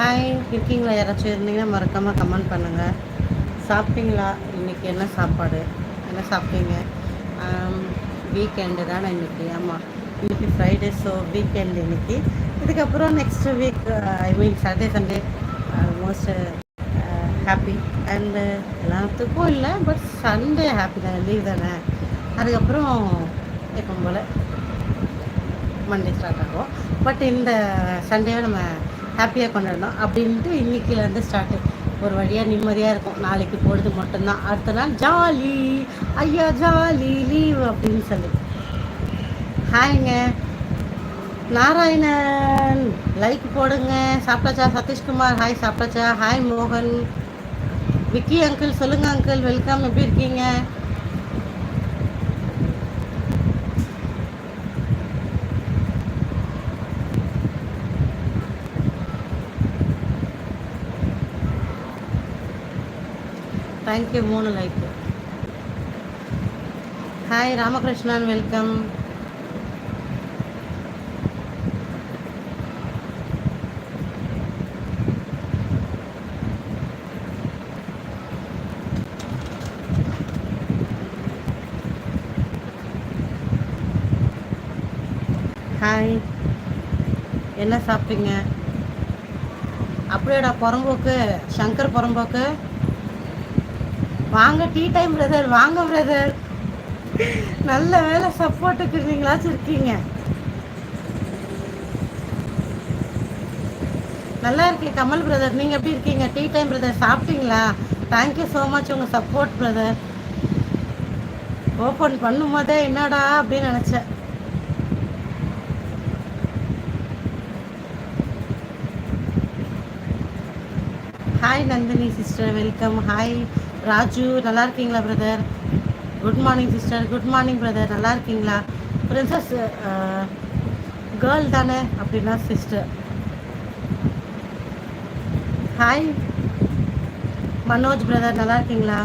Hi குக்கிங்கில் யாராச்சும் இருந்தீங்கன்னா மறக்காமல் கமெண்ட் பண்ணுங்கள் சாப்பிட்டீங்களா? இன்றைக்கி என்ன சாப்பாடு? என்ன சாப்பிட்டீங்க? வீக்கெண்டு தானே இன்றைக்கி ஆமாம் இன்றைக்கி ஃப்ரைடே ஸோ வீக்கெண்ட் இன்றைக்கி இதுக்கப்புறம் next week I mean Saturday Sunday almost happy and எல்லாத்துக்கும் இல்லை பட் சண்டே ஹாப்பி தானே லீவ் தானே. அதுக்கப்புறம் எப்போ போல் மண்டே ஸ்டார்ட் ஆகும். பட் இந்த சண்டேவை நம்ம ஹாப்பியாக கொண்டாடணும் அப்படின்ட்டு இன்றைக்கிலேருந்து ஸ்டார்ட்டு ஒரு வழியாக நிம்மதியாக இருக்கும். நாளைக்கு பொழுது மட்டும்தான். அடுத்த நாள் ஜாலி ஐயா ஜாலி லீவ் அப்படின்னு சொல்லி. ஹாய்ங்க. நாராயணன் லைக் போடுங்க. சாப்பிட்டாச்சா? சதீஷ்குமார் ஹாய் சாப்பிட்டாச்சா? ஹாய் மோகன். விக்கி அங்கிள் சொல்லுங்கள் அங்கிள் வெல்கம் எப்படி இருக்கீங்க? தேங்க்யூ மூணு like hi Ramakrishnan welcome hi என்ன சாப்பிட்டீங்க? அப்படியாடா புறம்போக்கு சங்கர் புறம்போக்கு. வாங்க டீ டைம் பிரதர் வாங்க பிரதர் நல்ல வேலை சப்போர்ட்டுக்கு நீங்களாச்சும் இருக்கீங்க. நல்லா இருக்கே கமல் பிரதர் நீங்கள் எப்படி இருக்கீங்க? டீ டைம் பிரதர் சாப்பிட்டீங்களா? தேங்க்யூ ஸோ மச் உங்கள் சப்போர்ட் பிரதர் ஓப்பன் பண்ணும் போதே என்னடா அப்படின்னு நினச்சேன். Hi Nandini sister welcome hi Raju நல்லா இருக்கீங்களா brother good morning sister good morning brother நல்லா இருக்கீங்களா? பிரின்சஸ் கேர்ள் uh, தானே அப்படின்னா சிஸ்டர் ஹாய் மனோஜ் பிரதர் நல்லா இருக்கீங்களா?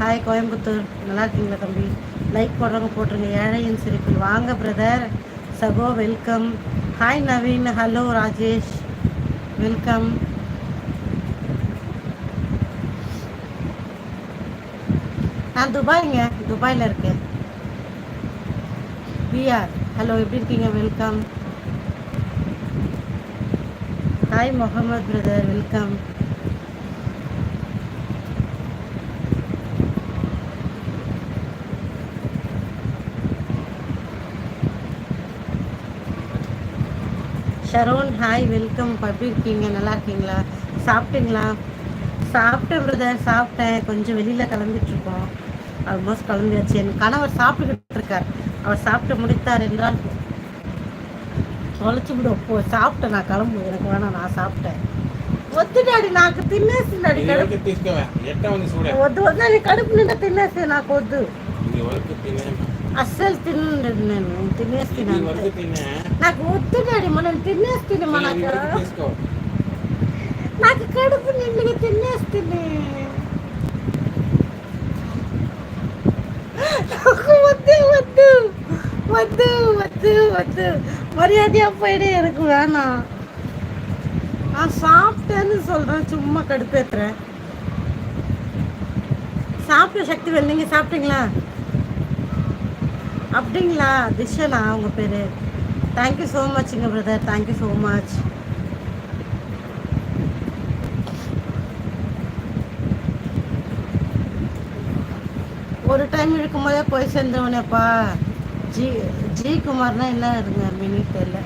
ஹாய் கோயம்புத்தூர். நல்லா இருக்கீங்களா தம்பி? லைக் போடுறவங்க போட்டுருங்க. ஏழையின் சிரிப்பில். வாங்க பிரதர் சகோ welcome hi Naveen. Hello Rajesh. Welcome நான் துபாய்ங்க துபாயில் இருக்கேன். பிஆர். ஹலோ எப்படி இருக்கீங்க? Welcome. Hi Mohammed brother welcome. Sharon hi welcome. எப்படி இருக்கீங்க? நல்லா இருக்கீங்களா? சாப்பிட்டீங்களா? சாப்பிட்டேன் பிரதர் சாப்பிட்டேன் கொஞ்சம் வெளியில் கிளம்பிட்டுருக்கோம் ஆல்மோஸ்ட் கிளம்பியாச்சு என் கணவர் சாப்பிட்டுக்கிட்டு இருக்கார் அவர் சாப்பிட்டு முடித்தார் என்றால் தொலைச்சு விடு போ சாப்பிட்டேன் நான் கிளம்பு எனக்கு வேணாம் நான் சாப்பிட்டேன் వద్దుడాడి నాకు తినేసి డాడీ నీ కడుపు వరకు తీసుకోవా ఎట్ట ఉంది చూడే వద్దు వద్దు నీ కడుపు నిండా తినేసి నాకు వద్దు నీ వరకు తినే అస్సలు తినండి నేను తినేసి నీ వరకు తినే నాకు వద్దు డాడీ మనం తినేస్తుంది నీ మనకు వరకు తీసుకో నాకు కడుపు నిండుగా తినేస్తుంది నాకు వద్దు వద్దు వద్దు వద్దు వద్దు மரியாதையா போயிடு எனக்கு வேணாம் நான் சாப்பிட்டேன்னு சொல்றேன் சும்மா கடுப்பேத்துறேன் சாப்பிட்ட சக்தி வேல் நீங்க சாப்பிட்டீங்களா அப்படிங்களா திஷனா உங்க பேரு தேங்க்யூ ஸோ மச்ங்க பிரதர் தேங்க்யூ ஸோ மச் ஒரு டைம் இருக்கும்போதே போய் சேர்ந்தவனேப்பா. ஜி ஜி குமார்னா என்ன இருங்க மினி தெரியல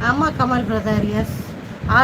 ஆமாம் கமல் பிரதர் எஸ்